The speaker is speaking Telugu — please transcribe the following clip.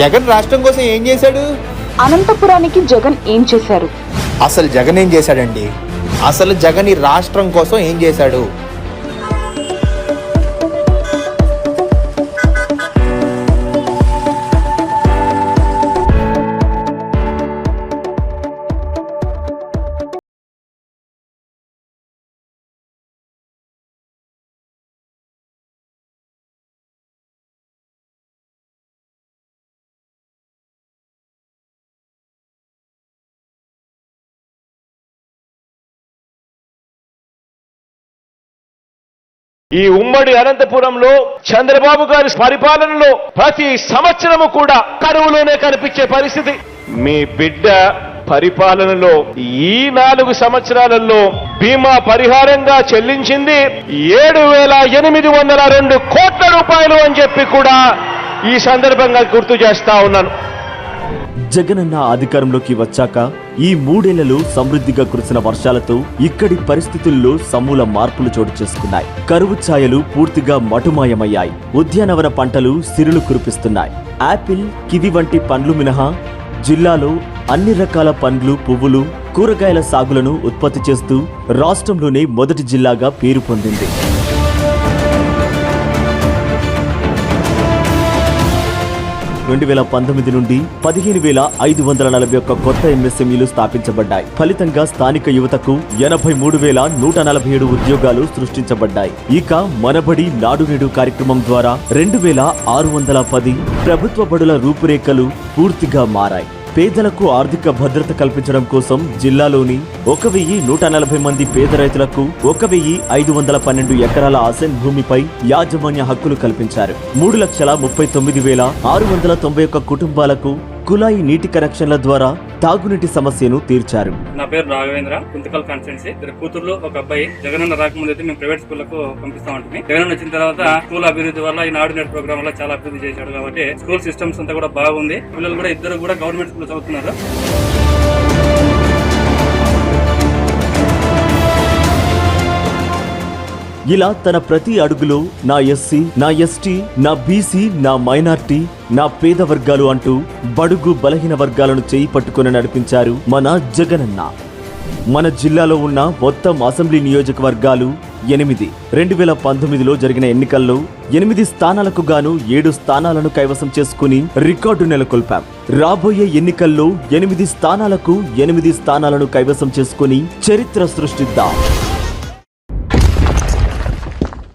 జగన్ రాష్ట్రం కోసం ఏం చేశాడు? అనంతపురానికి జగన్ ఏం చేశారు? అసలు జగన్ ఏం చేశాడండి? అసలు జగన్ ఈ రాష్ట్రం కోసం ఏం చేశాడు? ఈ ఉమ్మడి అనంతపురంలో చంద్రబాబు గారి పరిపాలనలో ప్రతి సంవత్సరము కూడా కరువులోనే కనిపించే పరిస్థితి. మీ బిడ్డ పరిపాలనలో ఈ నాలుగు సంవత్సరాలలో బీమా పరిహారంగా చెల్లించింది ఏడు వేల ఎనిమిది వందల రెండు కోట్ల రూపాయలు అని చెప్పి కూడా ఈ సందర్భంగా గుర్తు చేస్తా ఉన్నాను. జగనన్న అధికారంలోకి వచ్చాక ఈ మూడేళ్ళలో సమృద్ధిగా కురిసిన వర్షాలతో ఇక్కడి పరిస్థితుల్లో సమూల మార్పులు చోటు చేసుకున్నాయి. కరువు ఛాయలు పూర్తిగా మటుమాయమయ్యాయి. ఉద్యానవన పంటలు సిరులు కురిపిస్తున్నాయి. యాపిల్ కివి వంటి పండ్లు మినహా జిల్లాలో అన్ని రకాల పండ్లు పువ్వులు కూరగాయల సాగులను ఉత్పత్తి చేస్తూ రాష్ట్రంలోనే మొదటి జిల్లాగా పేరు పొందింది. రెండు వేల పంతొమ్మిది నుండి పదిహేను వేల ఐదు వందల నలభై ఒక్క కొత్త ఎంఎస్ఎంఈలు స్థాపించబడ్డాయి. ఫలితంగా స్థానిక యువతకు ఎనభై మూడు వేల నూట నలభై ఏడు ఉద్యోగాలు సృష్టించబడ్డాయి. ఇక మనబడి నాడు నేడు కార్యక్రమం ద్వారా రెండు వేల ఆరు వందల పది ప్రభుత్వ బడుల రూపురేఖలు పూర్తిగా మారాయి. పేదలకు ఆర్థిక భద్రత కల్పించడం కోసం జిల్లాలోని ఒక వెయ్యి నూట నలభై మంది పేద రైతులకు ఒక వెయ్యి ఐదు వందల పన్నెండు ఎకరాల అసెన్ భూమిపై యాజమాన్య హక్కులు కల్పించారు. మూడు లక్షల ముప్పై తొమ్మిది వేల ఆరు వందల తొంభై ఒక్క కుటుంబాలకు కులాయి నీటి కనెక్షన్ల ద్వారా తాగునీటి సమస్యను తీర్చారు. నా పేరు రాఘవేంద్ర కుంతకల్ కాన్స్టిట్యున్సీ. ఇద్దరు కూతుర్లు ఒక అబ్బాయి. జగనన్న రాకముందు అయితే మేము ప్రైవేట్ స్కూళ్ళకు పంపిస్తా ఉంటుంది జగన్ వచ్చిన తర్వాత స్కూల్ అభివృద్ధి వల్ల ఈ నాడు నేడు ప్రోగ్రామ్ వల్ల చాలా అభివృద్ధి చేశాడు కాబట్టి స్కూల్ సిస్టమ్స్ అంతా కూడా బాగుంది. పిల్లలు కూడా ఇద్దరు కూడా గవర్నమెంట్ స్కూల్ చదువుతున్నారు. ఇలా తన ప్రతి అడుగులో నా ఎస్సీ నా ఎస్టీ నా బీసీ నా మైనార్టీ నా పేద వర్గాలు అంటూ బడుగు బలహీన వర్గాలను చేయి పట్టుకుని నడిపించారు మన జగనన్న. మన జిల్లాలో ఉన్న మొత్తం అసెంబ్లీ నియోజకవర్గాలు ఎనిమిది. రెండు వేల పంతొమ్మిదిలో జరిగిన ఎన్నికల్లో ఎనిమిది స్థానాలకు గాను ఏడు స్థానాలను కైవసం చేసుకుని రికార్డు నెలకొల్పాం. రాబోయే ఎన్నికల్లో ఎనిమిది స్థానాలకు ఎనిమిది స్థానాలను కైవసం చేసుకుని చరిత్ర సృష్టిద్దాం.